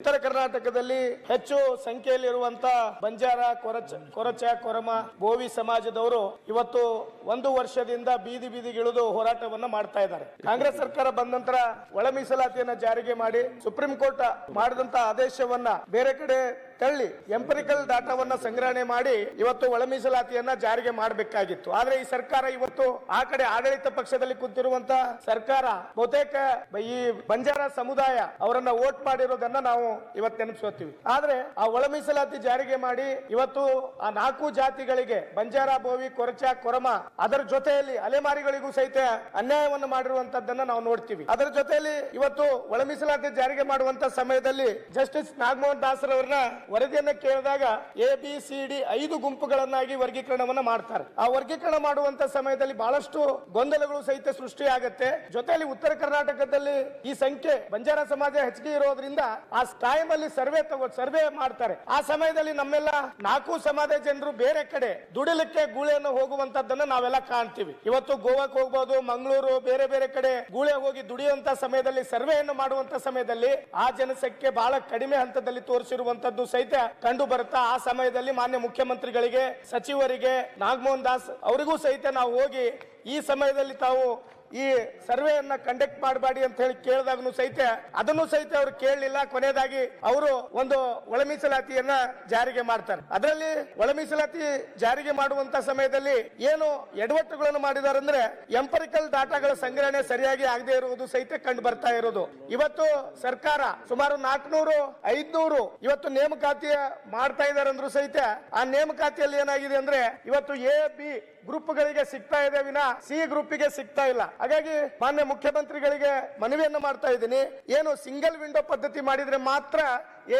ಉತ್ತರ ಕರ್ನಾಟಕದಲ್ಲಿ ಹೆಚ್ಚು ಸಂಖ್ಯೆಯಲ್ಲಿರುವಂತ ಬಂಜಾರ, ಕೊರಚ ಕೊರಚ, ಕೊರಮ ಬೋವಿ ಸಮಾಜದವರು ಇವತ್ತು ಒಂದು ವರ್ಷದಿಂದ ಬೀದಿ ಬೀದಿಗಿಳಿದು ಹೋರಾಟವನ್ನ ಮಾಡ್ತಾ ಇದ್ದಾರೆ. ಕಾಂಗ್ರೆಸ್ ಸರ್ಕಾರ ಬಂದ ನಂತರ ಒಳ ಮೀಸಲಾತಿಯನ್ನ ಜಾರಿಗೆ ಮಾಡಿ ಸುಪ್ರೀಂ ಕೋರ್ಟ್ ಮಾಡಿದಂತ ಆದೇಶವನ್ನ ಬೇರೆ ಕಡೆ ತಳ್ಳಿ ಎಂಪರಿಕಲ್ ಡಾಟಾವನ್ನ ಸಂಗ್ರಹಣೆ ಮಾಡಿ ಇವತ್ತು ಒಳ ಮೀಸಲಾತಿಯನ್ನ ಜಾರಿಗೆ ಮಾಡಬೇಕಾಗಿತ್ತು. ಆದ್ರೆ ಈ ಸರ್ಕಾರ ಇವತ್ತು ಆ ಕಡೆ ಆಡಳಿತ ಪಕ್ಷದಲ್ಲಿ ಕುಂತಿರುವಂತ ಸರ್ಕಾರ ಬಹುತೇಕ ಈ ಬಂಜಾರ ಸಮುದಾಯ ಅವರನ್ನ ವೋಟ್ ಮಾಡಿರೋದನ್ನ ನಾವು ಇವತ್ತು ನೆನಪಿಸ್ಕೋತೀವಿ. ಆದ್ರೆ ಆ ಒಳ ಮೀಸಲಾತಿ ಜಾರಿಗೆ ಮಾಡಿ ಇವತ್ತು ಆ ನಾಲ್ಕು ಜಾತಿಗಳಿಗೆ ಬಂಜಾರ, ಬೋವಿ, ಕೊರಚ, ಕೊರಮ ಅದರ ಜೊತೆಯಲ್ಲಿ ಅಲೆಮಾರಿಗಳಿಗೂ ಸಹಿತ ಅನ್ಯಾಯವನ್ನು ಮಾಡಿರುವಂತದ್ದನ್ನ ನಾವು ನೋಡ್ತೀವಿ. ಅದರ ಜೊತೆಯಲ್ಲಿ ಇವತ್ತು ಒಳ ಮೀಸಲಾತಿ ಜಾರಿಗೆ ಮಾಡುವಂತ ಸಮಯದಲ್ಲಿ ಜಸ್ಟಿಸ್ ನಾಗಮೋಹನ್ ದಾಸರವರನ್ನ ವರದಿಯನ್ನ ಕೇಳಿದಾಗ ಎ ಬಿ ಸಿ ಡಿ ಐದು ಗುಂಪುಗಳನ್ನಾಗಿ ವರ್ಗೀಕರಣವನ್ನ ಮಾಡ್ತಾರೆ. ಆ ವರ್ಗೀಕರಣ ಮಾಡುವಂತ ಸಮಯದಲ್ಲಿ ಬಹಳಷ್ಟು ಗೊಂದಲಗಳು ಸಹಿತ ಸೃಷ್ಟಿಯಾಗುತ್ತೆ. ಜೊತೆಯಲ್ಲಿ ಉತ್ತರ ಕರ್ನಾಟಕದಲ್ಲಿ ಈ ಸಂಖ್ಯೆ ಬಂಜಾರ ಸಮಾಜ ಹೆಚ್ಚಿಗೆ ಇರೋದ್ರಿಂದ ಆ ಟೈಮ್ ಅಲ್ಲಿ ಸರ್ವೆ ತಗೋ, ಸರ್ವೆ ಮಾಡ್ತಾರೆ. ಆ ಸಮಯದಲ್ಲಿ ನಮ್ಮೆಲ್ಲ ನಾಲ್ಕು ಸಮಾಜ ಜನರು ಬೇರೆ ಕಡೆ ದುಡಿಲಿಕ್ಕೆ ಗೂಳೆಯನ್ನು ಹೋಗುವಂತದ್ದನ್ನ ನಾವೆಲ್ಲ ಕಾಣ್ತೀವಿ. ಇವತ್ತು ಗೋವಾಕ್ ಹೋಗ್ಬೋದು, ಮಂಗಳೂರು, ಬೇರೆ ಬೇರೆ ಕಡೆ ಗೂಳೆ ಹೋಗಿ ದುಡಿಯುವಂತ ಸಮಯದಲ್ಲಿ ಸರ್ವೆಯನ್ನು ಮಾಡುವಂತ ಸಮಯದಲ್ಲಿ ಆ ಜನಸಂಖ್ಯೆ ಬಹಳ ಕಡಿಮೆ ಹಂತದಲ್ಲಿ ತೋರಿಸಿರುವಂತದ್ದು ಸಹಿತ ಕಂಡು ಬರುತ್ತಾ, ಆ ಸಮಯದಲ್ಲಿ ಮಾನ್ಯ ಮುಖ್ಯಮಂತ್ರಿಗಳಿಗೆ, ಸಚಿವರಿಗೆ ನಾಗಮೋಹನ್ ದಾಸ್ ಅವರಿಗೂ ಸಹಿತ ನಾವು ಹೋಗಿ ಈ ಸಮಯದಲ್ಲಿ ತಾವು ಈ ಸರ್ವೆಯನ್ನ ಕಂಡಕ್ಟ್ ಮಾಡಬೇಡಿ ಅಂತ ಹೇಳಿ ಕೇಳಿದಾಗನು ಸಹಿತ, ಅದನ್ನು ಸಹಿತ ಅವರು ಕೇಳಲಿಲ್ಲ. ಕೊನೆಯದಾಗಿ ಅವರು ಒಂದು ಒಳ ಮೀಸಲಾತಿಯನ್ನ ಜಾರಿಗೆ ಮಾಡ್ತಾರೆ. ಅದರಲ್ಲಿ ಒಳ ಮೀಸಲಾತಿ ಜಾರಿಗೆ ಮಾಡುವಂತ ಸಮಯದಲ್ಲಿ ಏನು ಎಡವಟ್ಟುಗಳನ್ನು ಮಾಡಿದ್ದಾರೆ ಅಂದ್ರೆ ಎಂಪರಿಕಲ್ ಡಾಟಾಗಳ ಸಂಗ್ರಹಣೆ ಸರಿಯಾಗಿ ಆಗದೆ ಇರುವುದು ಸಹಿತ ಕಂಡು ಬರ್ತಾ ಇರೋದು ಇವತ್ತು ಸರ್ಕಾರ ಸುಮಾರು ನಾಲ್ಕನೂರು, ಐದ್ನೂರು ಇವತ್ತು ನೇಮಕಾತಿ ಮಾಡ್ತಾ ಇದ್ದಾರೆ ಅಂದ್ರೂ ಸಹಿತ ಆ ನೇಮಕಾತಿಯಲ್ಲಿ ಏನಾಗಿದೆ ಅಂದ್ರೆ ಇವತ್ತು ಎ, ಬಿ ಗ್ರೂಪ್ಗಳಿಗೆ ಸಿಗ್ತಾ ಇದೆ ವಿನ, ಸಿ ಗ್ರೂಪಿಗೆ ಸಿಗ್ತಾ ಇಲ್ಲ. ಹಾಗಾಗಿ ಮಾನ್ಯ ಮುಖ್ಯಮಂತ್ರಿಗಳಿಗೆ ಮನವಿಯನ್ನು ಮಾಡ್ತಾ ಇದ್ದೀನಿ. ಏನು ಸಿಂಗಲ್ ವಿಂಡೋ ಪದ್ಧತಿ ಮಾಡಿದ್ರೆ ಮಾತ್ರ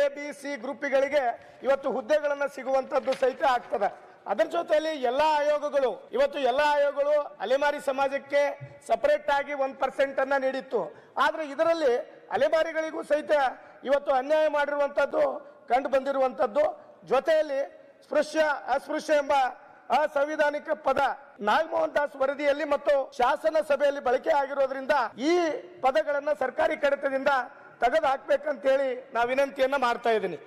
ಎ ಬಿ ಸಿ ಗ್ರೂಪ್ಗಳಿಗೆ ಇವತ್ತು ಹುದ್ದೆಗಳನ್ನು ಸಿಗುವಂತದ್ದು ಸಹಿತ ಆಗ್ತದೆ. ಅದರ ಜೊತೆಯಲ್ಲಿ ಎಲ್ಲಾ ಆಯೋಗಗಳು, ಇವತ್ತು ಎಲ್ಲಾ ಆಯೋಗಗಳು ಅಲೆಮಾರಿ ಸಮಾಜಕ್ಕೆ ಸಪರೇಟ್ ಆಗಿ ಒಂದು ಪರ್ಸೆಂಟ್ ಅನ್ನ ನೀಡಿತ್ತು. ಆದರೆ ಇದರಲ್ಲಿ ಅಲೆಮಾರಿಗಳಿಗೂ ಸಹಿತ ಇವತ್ತು ಅನ್ಯಾಯ ಮಾಡಿರುವಂತದ್ದು, ಕಂಡು ಬಂದಿರುವಂಥದ್ದು ಜೊತೆಯಲ್ಲಿ ಸ್ಪೃಶ್ಯ, ಅಸ್ಪೃಶ್ಯ ಎಂಬ ಅಸಂವಿಧಾನಿಕ ಪದ ನಾಗಮೋಹನ್ ದಾಸ್ ವರದಿಯಲ್ಲಿ ಮತ್ತು ಶಾಸನ ಸಭೆಯಲ್ಲಿ ಬಳಕೆ ಆಗಿರೋದ್ರಿಂದ ಈ ಪದಗಳನ್ನ ಸರ್ಕಾರಿ ಕಡತದಿಂದ ತೆಗೆದು ಹಾಕ್ಬೇಕಂತ ಹೇಳಿ ನಾ ವಿನಂತಿಯನ್ನ ಮಾಡ್ತಾ ಇದ್ದೀನಿ.